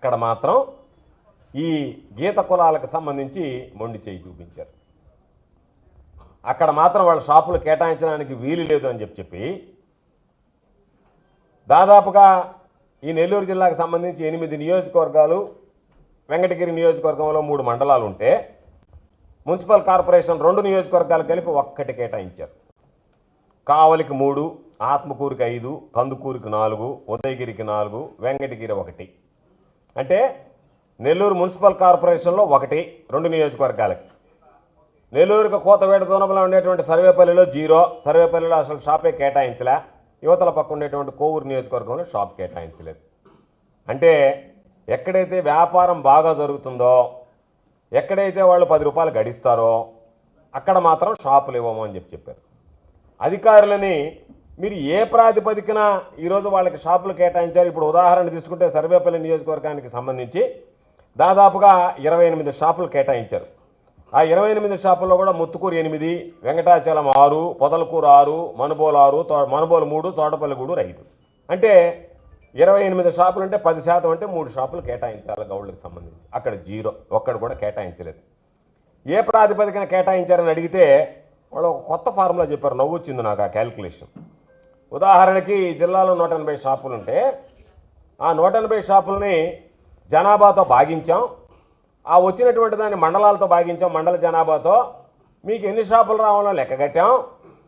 అక్కడ మాత్రం ఈ గీత కులాలకు సంబంధించి మొండి చేయి చూపించారు. అక్కడ మాత్రం వాళ్ళ షాపులు కేటాయించడానికి వీలు లేదు అని చెప్పి చెప్పి దాదాపుగా ఈ నెల్లూరు జిల్లాకు సంబంధించి ఎనిమిది నియోజకవర్గాలు వెంకటగిరి నియోజకవర్గంలో మూడు మండలాలు ఉంటే మున్సిపల్ కార్పొరేషన్ రెండు నియోజకవర్గాలు కలిపి ఒక్కటి కేటాయించారు. కావలికి మూడు ఆత్మకూరికి ఐదు కందుకూరికి నాలుగు ఉదయగిరికి నాలుగు వెంకటగిరి ఒకటి. అంటే నెల్లూరు మున్సిపల్ కార్పొరేషన్లో ఒకటి రెండు నియోజకవర్గాలకి. నెల్లూరుకి కోతవేట దూరంలో ఉండేటువంటి సర్వేపల్లిలో జీరో సర్వేపల్లిలో అసలు షాపే కేటాయించలే. యువతల పక్క ఉండేటువంటి కోవూరు నియోజకవర్గంలో షాప్ కేటాయించలేదు. అంటే ఎక్కడైతే వ్యాపారం బాగా జరుగుతుందో ఎక్కడైతే వాళ్ళు పది రూపాయలు గడిస్తారో అక్కడ మాత్రం షాపులు ఇవ్వము అని చెప్పి చెప్పారు. అధికారులని మీరు ఏ ప్రాతిపదికన ఈరోజు వాళ్ళకి షాపులు కేటాయించారు? ఇప్పుడు ఉదాహరణ తీసుకుంటే సర్వేపల్లి నియోజకవర్గానికి సంబంధించి దాదాపుగా ఇరవై ఎనిమిది షాపులు కేటాయించారు. ఆ ఇరవై ఎనిమిది షాపుల్లో కూడా ముత్తుకూరు ఎనిమిది వెంకటాచలం ఆరు పొదలకూరు ఆరు మనుబోలు ఆరు తో మనుబోలు మూడు తోటపల్లి గూడూరు ఐదు అంటే ఇరవై ఎనిమిది షాపులు అంటే పది శాతం అంటే మూడు షాపులు కేటాయించాలి గౌళ్ళకి సంబంధించి. అక్కడ జీరో ఒక్కడు కూడా కేటాయించలేదు. ఏ ప్రాతిపదికన కేటాయించారని అడిగితే వాళ్ళు ఒక కొత్త ఫార్ములా చెప్పారు. నవ్వు వచ్చింది నాకు ఆ క్యాలిక్యులేషన్ ఉదాహరణకి జిల్లాలో నూట ఎనభై షాపులు ఉంటే ఆ నూట ఎనభై షాపుల్ని జనాభాతో భాగించాం. ఆ వచ్చినటువంటి దాన్ని మండలాలతో భాగించాం. మండల జనాభాతో మీకు ఎన్ని షాపులు రావాలో లెక్క కట్టాం.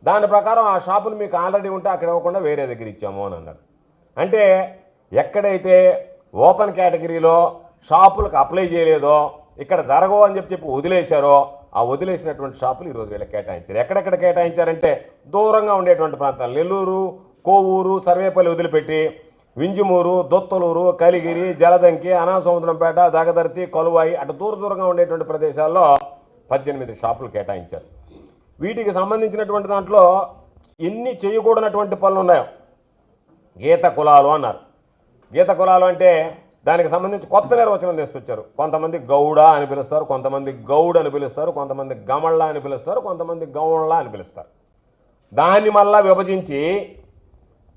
దాని ప్రకారం ఆ షాపులు మీకు ఆల్రెడీ ఉంటే అక్కడ ఇవ్వకుండా వేరే దగ్గర ఇచ్చాము అని అన్నారు. అంటే ఎక్కడైతే ఓపెన్ కేటగిరీలో షాపులకు అప్లై చేయలేదో ఇక్కడ జరగవు అని చెప్పి చెప్పి వదిలేశారో ఆ వదిలేసినటువంటి షాపులు ఈరోజు వీళ్ళకి కేటాయించారు. ఎక్కడెక్కడ కేటాయించారంటే దూరంగా ఉండేటువంటి ప్రాంతాలు. నెల్లూరు కోవూరు సర్వేపల్లి వదిలిపెట్టి వింజమూరు దొత్తలూరు కలిగిరి జలదంకి అనాసముద్రంపేట దగదర్తి కొలువాయి అటు దూర దూరంగా ఉండేటువంటి ప్రదేశాల్లో పద్దెనిమిది షాపులు కేటాయించారు. వీటికి సంబంధించినటువంటి దాంట్లో ఎన్ని చేయకూడనటువంటి పనులు ఉన్నాయో? గీత కులాలు అన్నారు. గీత కులాలు అంటే దానికి సంబంధించి కొత్త నిర్వచనం తీసుకొచ్చారు. కొంతమంది గౌడ అని పిలుస్తారు కొంతమంది గౌడ్ అని పిలుస్తారు కొంతమంది గమళ్ళ అని పిలుస్తారు కొంతమంది గౌళ్ళ అని పిలుస్తారు. దాన్ని మళ్ళా విభజించి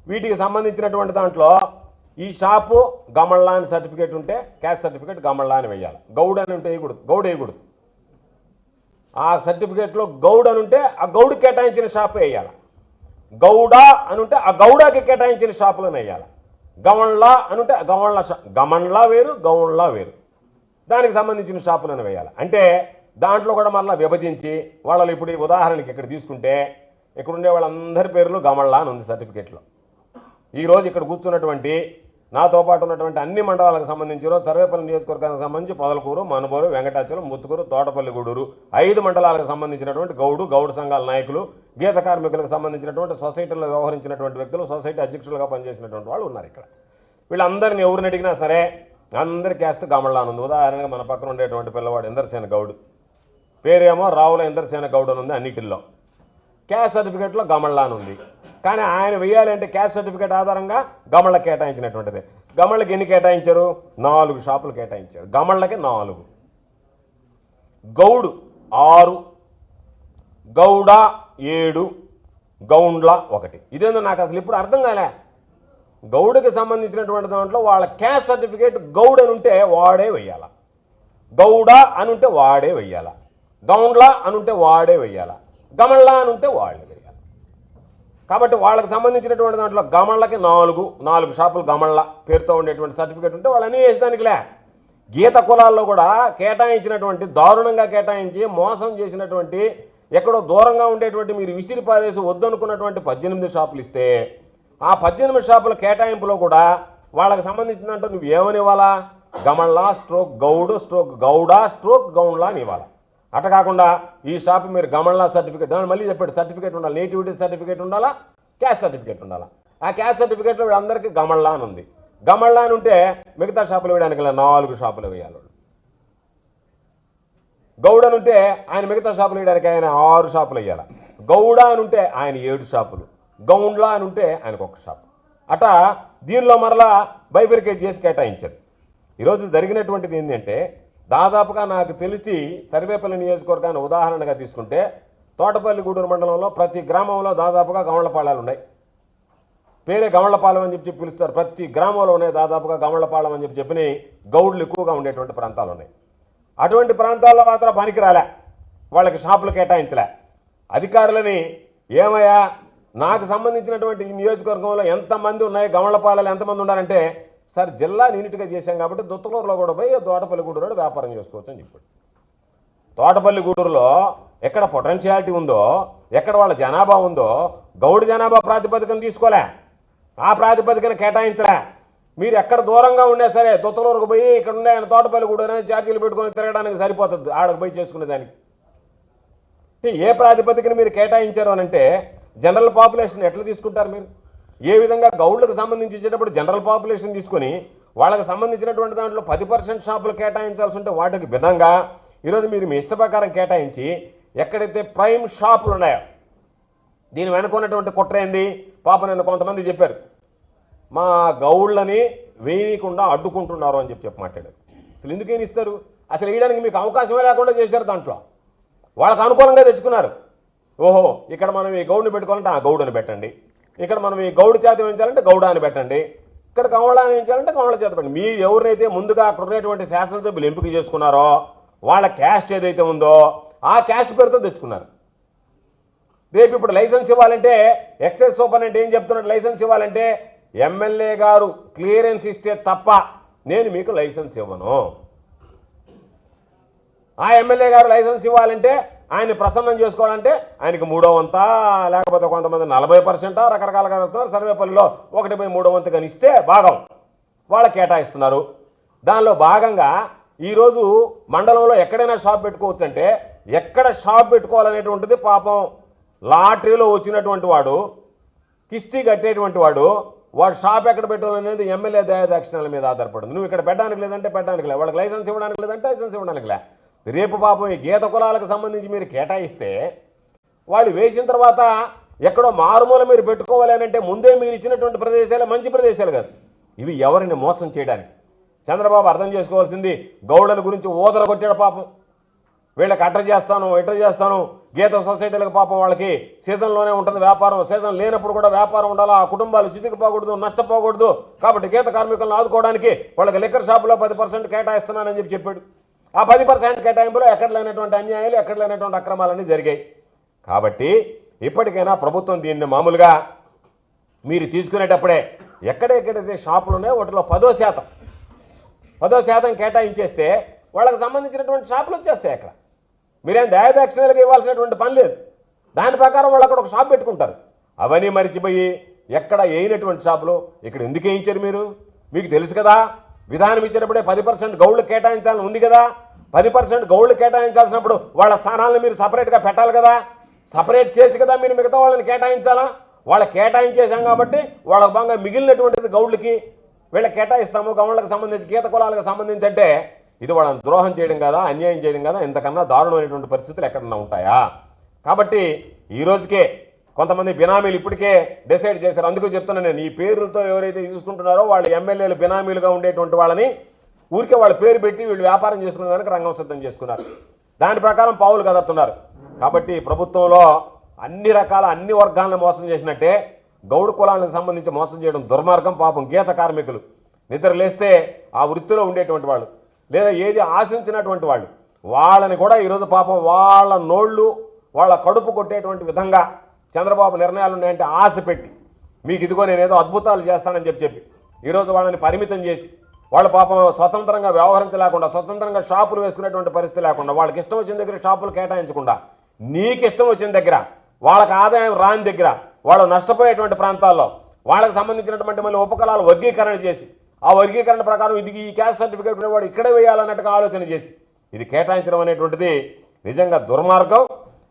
వీటికి సంబంధించినటువంటి దాంట్లో ఈ షాపు గమళ్ళ అని సర్టిఫికేట్ ఉంటే క్యాష్ సర్టిఫికేట్ గమళ్ళ అని వేయాలి. గౌడ్ అని ఉంటే వేయకూడదు. గౌడ్ వేయకూడదు. ఆ సర్టిఫికేట్లో గౌడ్ అని ఉంటే ఆ గౌడ్ కేటాయించిన షాప్ వేయాలి. గౌడ అని ఉంటే ఆ గౌడకి కేటాయించిన షాపులను వేయాలి. గమన్లా అనుంటే ఉంటే గమన్ల షా గమన్లా వేరు గౌన్లా వేరు. దానికి సంబంధించిన షాపులను వేయాలి. అంటే దాంట్లో కూడా మళ్ళీ విభజించి వాళ్ళు ఇప్పుడు ఉదాహరణకి ఇక్కడ తీసుకుంటే ఇక్కడ ఉండే వాళ్ళందరి పేర్లు గమన్లా అని ఉంది సర్టిఫికేట్లో. ఈరోజు ఇక్కడ కూర్చున్నటువంటి నాతో పాటు ఉన్నటువంటి అన్ని మండలాలకు సంబంధించిన సర్వేపల్లి నియోజకవర్గానికి సంబంధించి పొదలకూరు మనుబోరు వెంకటాచలం ముత్తుకూరు తోటపల్లి గూడూరు ఐదు మండలాలకు సంబంధించినటువంటి గౌడు గౌడు సంఘాల నాయకులు గీత కార్మికులకు సంబంధించినటువంటి సొసైటీలో వ్యవహరించినటువంటి వ్యక్తులు సొసైటీ అధ్యక్షులుగా పనిచేసినటువంటి వాళ్ళు ఉన్నారు ఇక్కడ. వీళ్ళందరిని ఎవరిని అడిగినా సరే అందరి క్యాస్ట్ గమళ్ళ ఉంది ఉదాహరణగా మన పక్కన ఉండేటువంటి పిల్లవాడు ఇందర్సేన గౌడు. పేరేమో రావుల ఇందర్సేన గౌడ్ అని ఉంది అన్నిటిల్లో. క్యాస్ట్ సర్టిఫికేట్లో గమళ్ళ ఉంది కానీ ఆయన వేయాలంటే క్యాస్ట్ సర్టిఫికేట్ ఆధారంగా గమళ్ళకి కేటాయించినటువంటిది. గమళ్ళకి ఎన్ని కేటాయించారు? నాలుగు షాపులు కేటాయించారు. గమళ్ళకి నాలుగు. గౌడు ఆరు గౌడ ఏడు గౌండ్ల ఒకటి. ఇదేందో నాకు అసలు ఇప్పుడు అర్థం కాలే. గౌడుకి సంబంధించినటువంటి దాంట్లో వాళ్ళ క్యాస్ట్ సర్టిఫికేట్ గౌడ్ అని ఉంటే వాడే వెయ్యాల. గౌడ అని ఉంటే వాడే వెయ్యాల. గౌండ్ల అని ఉంటే వాడే వెయ్యాల. గమళ్ళ అని ఉంటే వాళ్ళే. కాబట్టి వాళ్ళకి సంబంధించినటువంటి దాంట్లో గమళ్ళకి నాలుగు నాలుగు షాపులు గమళ్ళ పేరుతో ఉండేటువంటి సర్టిఫికేట్ ఉంటే వాళ్ళని వేసేదానికిలే. గీత కులాల్లో కూడా కేటాయించినటువంటి దారుణంగా కేటాయించి మోసం చేసినటువంటి ఎక్కడో దూరంగా ఉండేటువంటి మీరు విసిరి పారేసి వద్దనుకున్నటువంటి పద్దెనిమిది షాపులు ఇస్తే ఆ పద్దెనిమిది షాపుల కేటాయింపులో కూడా వాళ్ళకి సంబంధించినట్టు నువ్వు ఏమని ఇవ్వాలా Gamalla stroke Goud stroke Gouda stroke Goundla అని ఇవ్వాలా? అట కాకుండా ఈ షాప్ మీరు గమనలా సర్టిఫికేట్ దాని మళ్ళీ చెప్పాడు సర్టిఫికేట్ ఉండాలి? నేటివిటీ సర్టిఫికేట్ ఉండాలా? క్యాష్ సర్టిఫికేట్ ఉండాలా? ఆ క్యాస్ట్ సర్టిఫికేట్లో వీళ్ళందరికీ గమళ్ళ అని ఉంది. గమళ్ళ అని ఉంటే మిగతా షాపులు వేయడానికి నాలుగు షాపులు వేయాలి గౌడ్ గౌడ అని ఉంటే ఆయన మిగతా షాపులు వేయడానికి ఆయన ఆరు షాపులు వేయాలి. గౌడ అని ఉంటే ఆయన ఏడు షాపులు. గౌండ్లా అని ఉంటే ఆయనకు ఒక షాప్. అట దీనిలో మరలా బైఫిరికేట్ చేసి కేటాయించారు. ఈరోజు జరిగినటువంటిది ఏంటంటే దాదాపుగా నాకు తెలిసి సర్వేపల్లి నియోజకవర్గాన్ని ఉదాహరణగా తీసుకుంటే తోటపల్లి గూడూరు మండలంలో ప్రతి గ్రామంలో దాదాపుగా గమళ్ళపాళాలు ఉన్నాయి. పేరే గమళ్ళపాలెం అని చెప్పి పిలుస్తారు. ప్రతి గ్రామంలో ఉన్నాయి దాదాపుగా గమళ్ళపాలెం అని చెప్పి చెప్పిన గౌడ్లు ఎక్కువగా ఉండేటువంటి ప్రాంతాలు ఉన్నాయి. అటువంటి ప్రాంతాల్లో మాత్రం పనికిరాలే. వాళ్ళకి షాపులు కేటాయించలే. అధికారులని ఏమయ్యా నాకు సంబంధించినటువంటి ఈ నియోజకవర్గంలో ఎంతమంది ఉన్నాయి గమళ్ళపాలెలు ఎంతమంది ఉన్నారంటే సార్ జిల్లా నీట్గా చేశాం కాబట్టి దుత్తలూరులో కూడా పోయి దోటపల్లి వ్యాపారం చేసుకోవచ్చు అని చెప్పాడు. తోటపల్లిగూడూరులో ఎక్కడ పొటెన్షియాలిటీ ఉందో ఎక్కడ వాళ్ళ జనాభా ఉందో గౌడు జనాభా ప్రాతిపదికన తీసుకోలే. ఆ ప్రాతిపదికన కేటాయించలే. మీరు ఎక్కడ దూరంగా ఉన్నా సరే దుత్తలూరుకు పోయి ఇక్కడ ఉండే ఆయన తోటపల్లి గూడూరు ఛార్జీలు పెట్టుకొని తిరగడానికి సరిపోతుంది. ఆడకు పోయి చేసుకునే దానికి. ఏ ప్రాతిపదికన మీరు కేటాయించారు అని అంటే జనరల్ పాపులేషన్ ఎట్లా తీసుకుంటారు మీరు? ఏ విధంగా గౌడ్లకు సంబంధించి ఇచ్చేటప్పుడు జనరల్ పాపులేషన్ తీసుకొని వాళ్ళకి సంబంధించినటువంటి దాంట్లో పది పర్సెంట్ షాపులు కేటాయించాల్సి ఉంటే వాటికి భిన్నంగా ఈరోజు మీరు మీ ఇష్ట ప్రకారం కేటాయించి ఎక్కడైతే ప్రైమ్ షాపులు ఉన్నాయో దీని వెనుక ఉన్నటువంటి కుట్ర ఏంది? పాప నిన్న కొంతమంది చెప్పారు. మా గౌళ్ళని వేయకుండా అడ్డుకుంటున్నారు అని చెప్పి చెప్పి మాట్లాడారు. అసలు ఎందుకేం ఇస్తారు? అసలు వేయడానికి మీకు అవకాశమే లేకుండా చేశారు దాంట్లో. వాళ్ళకు అనుకూలంగా తెచ్చుకున్నారు. ఓహో ఇక్కడ మనం ఈ గౌడ్ని పెట్టుకోవాలంటే ఆ గౌడుని పెట్టండి. ఇక్కడ మనం ఈ గౌడు చేత వేయించాలంటే గౌడ అని పెట్టండి. ఇక్కడ కమల అని వేయించాలంటే కమల చేత పెట్టండి. మీరు ఎవరినైతే ముందుగా అక్కడ ఉన్నటువంటి శాసనసభ్యులు ఎంపిక చేసుకున్నారో వాళ్ళ క్యాస్ట్ ఏదైతే ఉందో ఆ క్యాస్ట్ పేరుతో తెచ్చుకున్నారు. రేపు ఇప్పుడు లైసెన్స్ ఇవ్వాలంటే ఎక్సైజ్ సూపరింటెండెంట్ ఏం చెప్తున్నాడు? లైసెన్స్ ఇవ్వాలంటే ఎమ్మెల్యే గారు క్లియరెన్స్ ఇస్తే తప్ప నేను మీకు లైసెన్స్ ఇవ్వను. ఆ ఎమ్మెల్యే గారు లైసెన్స్ ఇవ్వాలంటే ఆయన ప్రసన్నం చేసుకోవాలంటే ఆయనకి మూడో వంత లేకపోతే కొంతమంది నలభై పర్సెంట్ రకరకాలుగా అడుగుతున్నారు. సర్వేపల్లిలో ఒకటి బై మూడో వంతు కానీ ఇస్తే భాగం. వాళ్ళ కేటాయిస్తున్నారు. దానిలో భాగంగా ఈరోజు మండలంలో ఎక్కడైనా షాప్ పెట్టుకోవచ్చు అంటే ఎక్కడ షాప్ పెట్టుకోవాలనేటువంటిది పాపం లాటరీలో వచ్చినటువంటి వాడు కిస్తీ కట్టేటువంటి వాడు వాడు షాప్ ఎక్కడ పెట్టాలనేది ఎమ్మెల్యే దయాదాక్షిణాల మీద ఆధారపడింది. నువ్వు ఇక్కడ పెట్టడానికి లేదంటే పెట్టడానికి లే. వాళ్ళకి లైసెన్స్ ఇవ్వడానికి లేదంటే లైసెన్స్ ఇవ్వడానికి లే. రేపు పాపం ఈ గీత కులాలకు సంబంధించి మీరు కేటాయిస్తే వాళ్ళు వేసిన తర్వాత ఎక్కడో మారుమూల మీరు పెట్టుకోవాలనంటే అంటే ముందే మీరు ఇచ్చినటువంటి ప్రదేశాలు మంచి ప్రదేశాలు కాదు. ఇవి ఎవరిని మోసం చేయడానికి? చంద్రబాబు అర్థం చేసుకోవాల్సింది గౌడల గురించి ఓదర కొట్టాడు పాపం. వీళ్ళకి అట్ర చేస్తాను ఇట్ర చేస్తాను గీత సొసైటీలకు పాపం వాళ్ళకి సీజన్లోనే ఉంటుంది వ్యాపారం సీజన్ లేనప్పుడు కూడా వ్యాపారం ఉండాలి ఆ కుటుంబాలు చితికిపోకూడదు నష్టపోకూడదు. కాబట్టి గీత కార్మికులను ఆదుకోవడానికి వాళ్ళకి లిక్కర్ షాపులో పది పర్సెంట్ కేటాయిస్తున్నానని చెప్పి చెప్పాడు. ఆ పది పర్సెంట్ కేటాయింపులో ఎక్కడ లేనటువంటి అన్యాయాలు ఎక్కడ లేనటువంటి అక్రమాలన్నీ జరిగాయి. కాబట్టి ఇప్పటికైనా ప్రభుత్వం దీన్ని మామూలుగా మీరు తీసుకునేటప్పుడే ఎక్కడెక్కడైతే షాపులు ఉన్నాయో వాటిలో పదో శాతం పదో శాతం కేటాయించేస్తే వాళ్ళకి సంబంధించినటువంటి షాపులు వచ్చేస్తాయి అక్కడ. మీరేం దయాదాక్షిణ్యాలకు ఇవ్వాల్సినటువంటి పని లేదు. దాని ప్రకారం వాళ్ళు అక్కడ ఒక షాప్ పెట్టుకుంటారు. అవన్నీ మరిచిపోయి ఎక్కడ వేయనటువంటి షాపులు ఇక్కడ ఎందుకు వేయించారు మీరు? మీకు తెలుసు కదా? విధానం ఇచ్చినప్పుడే పది పర్సెంట్ గౌళ్ళు కేటాయించాలని ఉంది కదా. పది పర్సెంట్ గౌళ్ళు కేటాయించాల్సినప్పుడు వాళ్ళ స్థానాలను మీరు సపరేట్గా పెట్టాలి కదా. సపరేట్ చేసి కదా మీరు మిగతా వాళ్ళని కేటాయించాలా? వాళ్ళ కేటాయించేశాం కాబట్టి వాళ్ళ బాగా మిగిలినటువంటిది గౌళ్ళకి వీళ్ళకి కేటాయిస్తాము. గౌళ్ళకి సంబంధించి గీత కులాలకు సంబంధించి అంటే ఇది వాళ్ళని ద్రోహం చేయడం కదా అన్యాయం చేయడం కదా ఇంతకన్నా దారుణమైనటువంటి పరిస్థితులు ఎక్కడన్నా ఉంటాయా? కాబట్టి ఈ రోజుకే కొంతమంది బినామీలు ఇప్పటికే డిసైడ్ చేశారు. అందుకు చెప్తున్నాను నేను ఈ పేరులతో ఎవరైతే తీసుకుంటున్నారో వాళ్ళు ఎమ్మెల్యేలు బినామీలుగా ఉండేటువంటి వాళ్ళని ఊరికే వాళ్ళ పేరు పెట్టి వీళ్ళు వ్యాపారం చేసుకునే దానికి రంగం సిద్ధం చేసుకున్నారు. దాని ప్రకారం పావులు కదుపుతున్నారు కాబట్టి ప్రభుత్వంలో అన్ని రకాల అన్ని వర్గాలను మోసం చేసినట్టే గౌడు కులాలకు సంబంధించి మోసం చేయడం దుర్మార్గం పాపం గీత కార్మికులు. నిద్ర లేస్తే ఆ వృత్తిలో ఉండేటువంటి వాళ్ళు లేదా ఏది ఆశించినటువంటి వాళ్ళు వాళ్ళని కూడా ఈరోజు పాపం వాళ్ళ నోళ్ళు వాళ్ళ కడుపు కొట్టేటువంటి విధంగా చంద్రబాబు నిర్ణయాలు ఉన్నాయంటే ఆశ పెట్టి మీకు ఇదిగో నేను ఏదో అద్భుతాలు చేస్తానని చెప్పి చెప్పి ఈరోజు వాళ్ళని పరిమితం చేసి వాళ్ళ పాపం స్వతంత్రంగా వ్యవహరించలేకుండా స్వతంత్రంగా షాపులు వేసుకునేటువంటి పరిస్థితి లేకుండా వాళ్ళకి ఇష్టం వచ్చిన దగ్గర షాపులు కేటాయించకుండా నీకు ఇష్టం వచ్చిన దగ్గర వాళ్ళకి ఆదాయం రాని దగ్గర వాళ్ళు నష్టపోయేటువంటి ప్రాంతాల్లో వాళ్ళకి సంబంధించినటువంటి మళ్ళీ ఉపకలాలు వర్గీకరణ చేసి ఆ వర్గీకరణ ప్రకారం ఇది ఈ క్యాస్ట్ సర్టిఫికేట్ వాడు ఇక్కడే వేయాలన్నట్టుగా ఆలోచన చేసి ఇది కేటాయించడం అనేటువంటిది నిజంగా దుర్మార్గం.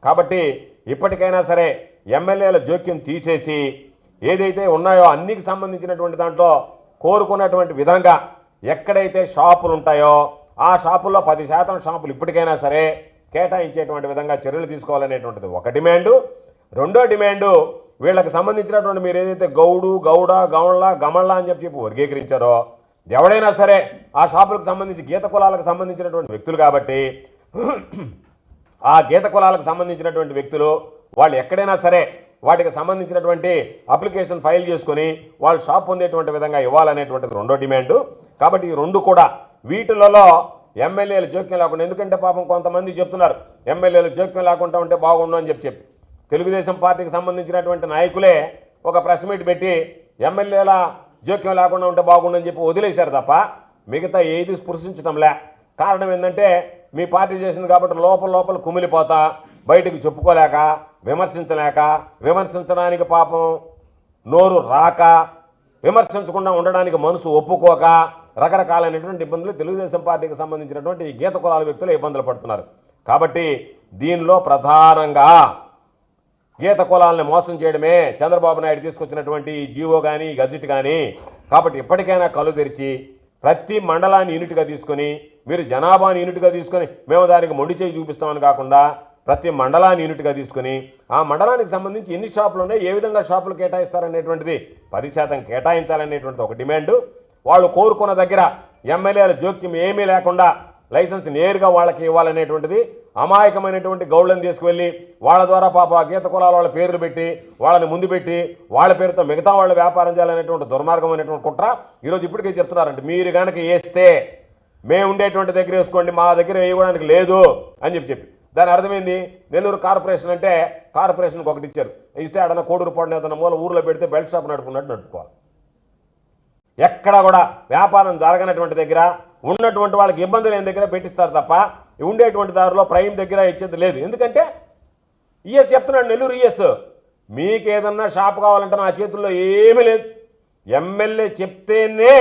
కాబట్టి ఇప్పటికైనా సరే ఎమ్మెల్యేల జోక్యం తీసేసి ఏదైతే ఉన్నాయో అన్నికి సంబంధించినటువంటి దాంట్లో కోరుకున్నటువంటి విధంగా ఎక్కడైతే షాపులు ఉంటాయో ఆ షాపుల్లో పది శాతం షాపులు ఇప్పటికైనా సరే కేటాయించేటువంటి విధంగా చర్యలు తీసుకోవాలనేటువంటిది ఒక డిమాండు. రెండో డిమాండు వీళ్ళకి సంబంధించినటువంటి మీరు ఏదైతే గౌడు గౌడ గౌళ్ళ గమళ్ళ అని చెప్పి చెప్పి వర్గీకరించారో ఎవడైనా సరే ఆ షాపులకు సంబంధించి గీత కులాలకు సంబంధించినటువంటి వ్యక్తులు కాబట్టి ఆ గీత కులాలకు సంబంధించినటువంటి వ్యక్తులు వాళ్ళు ఎక్కడైనా సరే వాటికి సంబంధించినటువంటి అప్లికేషన్ ఫైల్ చేసుకొని వాళ్ళు షాప్ పొందేటువంటి విధంగా ఇవ్వాలనేటువంటిది రెండో డిమాండు. కాబట్టి ఈ రెండు కూడా వీటిలలో ఎమ్మెల్యేలు జోక్యం లేకుండా ఎందుకంటే పాపం కొంతమంది చెప్తున్నారు ఎమ్మెల్యేలు జోక్యం లేకుండా ఉంటే బాగుండు అని చెప్పి చెప్పి. తెలుగుదేశం పార్టీకి సంబంధించినటువంటి నాయకులే ఒక ప్రెస్ మీట్ పెట్టి ఎమ్మెల్యేల జోక్యం లేకుండా ఉంటే బాగుండని చెప్పి వదిలేశారు తప్ప మిగతా ఏది స్పృశించడంలే కారణం ఏంటంటే మీ పార్టీ చేసింది కాబట్టి లోపల లోపల కుమిలిపోతా బయటకు చెప్పుకోలేక విమర్శించలేక విమర్శించడానికి పాపం నోరు రాక విమర్శించకుండా ఉండడానికి మనసు ఒప్పుకోక రకరకాలైనటువంటి ఇబ్బందులు తెలుగుదేశం పార్టీకి సంబంధించినటువంటి గీత కులాల వ్యక్తులు ఇబ్బందులు పడుతున్నారు. కాబట్టి దీనిలో ప్రధానంగా గీత కులాలను మోసం చేయడమే చంద్రబాబు నాయుడు తీసుకొచ్చినటువంటి జీవో కానీ గజెట్ కానీ కాబట్టి ఇప్పటికైనా కళ్ళు తెరిచి ప్రతి మండలాన్ని యూనిట్గా తీసుకొని మీరు జనాభాని యూనిట్గా తీసుకొని మేము దానికి మొండి చేయి చూపిస్తామని కాకుండా ప్రతి మండలాన్ని యూనిట్గా తీసుకొని ఆ మండలానికి సంబంధించి ఎన్ని షాపులు ఉన్నాయి ఏ విధంగా షాపులు కేటాయిస్తారనేటువంటిది పది శాతం కేటాయించాలనేటువంటిది ఒక డిమాండ్. వాళ్ళు కోరుకున్న దగ్గర ఎమ్మెల్యేల జోక్యం ఏమీ లేకుండా లైసెన్స్ నేరుగా వాళ్ళకి ఇవ్వాలనేటువంటిది అమాయకమైనటువంటి గౌళ్ళని తీసుకువెళ్ళి వాళ్ళ ద్వారా పాప గీత కులాల వాళ్ళ పేర్లు పెట్టి వాళ్ళని ముందు పెట్టి వాళ్ళ పేరుతో మిగతా వాళ్ళు వ్యాపారం చేయాలనేటువంటి దుర్మార్గమైనటువంటి కుట్ర ఈరోజు ఇప్పటికే చెప్తున్నారంటే మీరు కనుక వేస్తే మేము ఉండేటువంటి దగ్గర వేసుకోండి మా దగ్గర వేయడానికి లేదు అని చెప్పి చెప్పి. దాని అర్థమైంది? నెల్లూరు కార్పొరేషన్ అంటే కార్పొరేషన్కి ఒకటి ఇచ్చారు. ఇస్తే ఆడన కోడూరు పడిన ఏదైనా మూల ఊర్లో పెడితే బెల్ట్ షాప్ నడుపుకున్నట్టు నడుపుకోవాలి. ఎక్కడ కూడా వ్యాపారం జరగనటువంటి దగ్గర ఉన్నటువంటి వాళ్ళకి ఇబ్బంది లేని దగ్గర పెట్టిస్తారు తప్ప ఉండేటువంటి దారిలో ప్రైమ్ దగ్గర ఇచ్చేది లేదు. ఎందుకంటే ఈఎస్ చెప్తున్నాడు నెల్లూరు ఈఎస్. మీకు ఏదన్నా షాప్ కావాలంటే నా చేతుల్లో ఏమీ లేదు. ఎమ్మెల్యే చెప్తేనే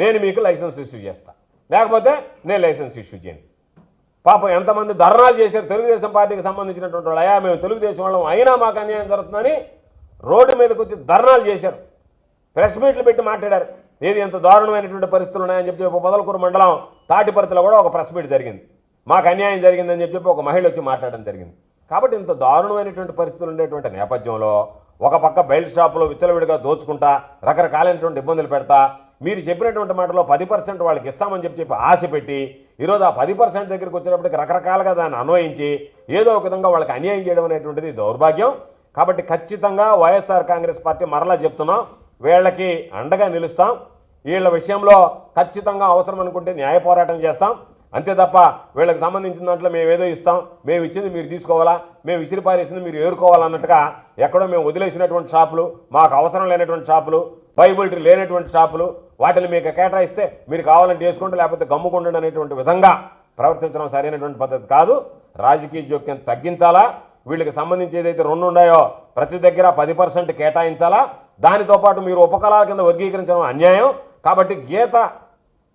నేను మీకు లైసెన్స్ ఇష్యూ చేస్తాను లేకపోతే నేను లైసెన్స్ ఇష్యూ చేయను. పాపం ఎంతమంది ధర్నాలు చేశారు తెలుగుదేశం పార్టీకి సంబంధించినటువంటి వాళ్ళు. అయ్యా మేము తెలుగుదేశం వాళ్ళం అయినా మాకు అన్యాయం జరుగుతుందని రోడ్డు మీదకి వచ్చి ధర్నాలు చేశారు. ప్రెస్ మీట్లు పెట్టి మాట్లాడారు. ఏది ఎంత దారుణమైనటువంటి పరిస్థితులు ఉన్నాయని చెప్పి చెప్పి పొదలకూరు మండలం తాటిపరితిలో కూడా ఒక ప్రెస్ మీట్ జరిగింది. మాకు అన్యాయం జరిగిందని చెప్పి ఒక మహిళ వచ్చి మాట్లాడడం జరిగింది. కాబట్టి ఇంత దారుణమైనటువంటి పరిస్థితులు ఉండేటువంటి నేపథ్యంలో ఒక పక్క బయలు షాపులో విచ్చలవిడిగా దోచుకుంటా రకరకాలైనటువంటి ఇబ్బందులు పెడతా మీరు చెప్పినటువంటి మాటలో పది పర్సెంట్ వాళ్ళకి ఇస్తామని చెప్పి చెప్పి ఆశ పెట్టి ఈరోజు ఆ పది పర్సెంట్ దగ్గరికి వచ్చేటప్పటికి రకరకాలుగా దాన్ని అన్వయించి ఏదో ఒక విధంగా వాళ్ళకి అన్యాయం చేయడం అనేటువంటిది దౌర్భాగ్యం. కాబట్టి ఖచ్చితంగా వైఎస్ఆర్ కాంగ్రెస్ పార్టీ మరలా చెప్తున్నాం వీళ్ళకి అండగా నిలుస్తాం. వీళ్ళ విషయంలో ఖచ్చితంగా అవసరం అనుకుంటే న్యాయ పోరాటం చేస్తాం. అంతే తప్ప వీళ్ళకి సంబంధించిన దాంట్లో మేము ఏదో ఇస్తాం. మేము ఇచ్చింది మీరు తీసుకోవాలా? మేము విసిరిపారేసింది మీరు ఏరుకోవాలన్నట్టుగా ఎక్కడో మేము వదిలేసినటువంటి షాపులు మాకు అవసరం లేనటువంటి షాపులు బైబిలిటీ లేనటువంటి షాపులు వాటిని మీకు కేటాయిస్తే మీరు కావాలంటే వేసుకోండి లేకపోతే గమ్ముకుండండి అనేటువంటి విధంగా ప్రవర్తించడం సరైనటువంటి పద్ధతి కాదు. రాజకీయ జోక్యం తగ్గించాలా? వీళ్ళకి సంబంధించి ఏదైతే రెండు ఉన్నాయో ప్రతి దగ్గర పది పర్సెంట్ కేటాయించాలా? దానితో పాటు మీరు ఉపకళాల కింద వర్గీకరించడం అన్యాయం. కాబట్టి గీత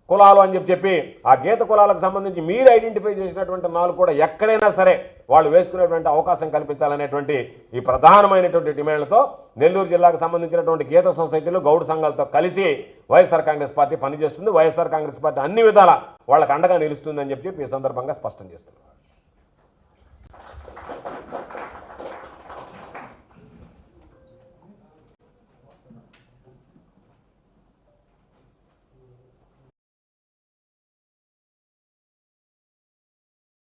కులాలు అని చెప్పి చెప్పి ఆ గీత కులాలకు సంబంధించి మీరు ఐడెంటిఫై చేసినటువంటి నాలుగు కూడా ఎక్కడైనా సరే వాళ్ళు వేసుకునేటువంటి అవకాశం కల్పించాలనేటువంటి ఈ ప్రధానమైనటువంటి డిమాండ్లతో నెల్లూరు జిల్లాకు సంబంధించినటువంటి గీత సొసైటీలు గౌడ్ సంఘాలతో కలిసి వైఎస్ఆర్ కాంగ్రెస్ పార్టీ పనిచేస్తుంది. వైఎస్ఆర్ కాంగ్రెస్ పార్టీ అన్ని విధాల వాళ్ళకి అండగా నిలుస్తుందని చెప్పి ఈ సందర్భంగా స్పష్టం చేస్తుంది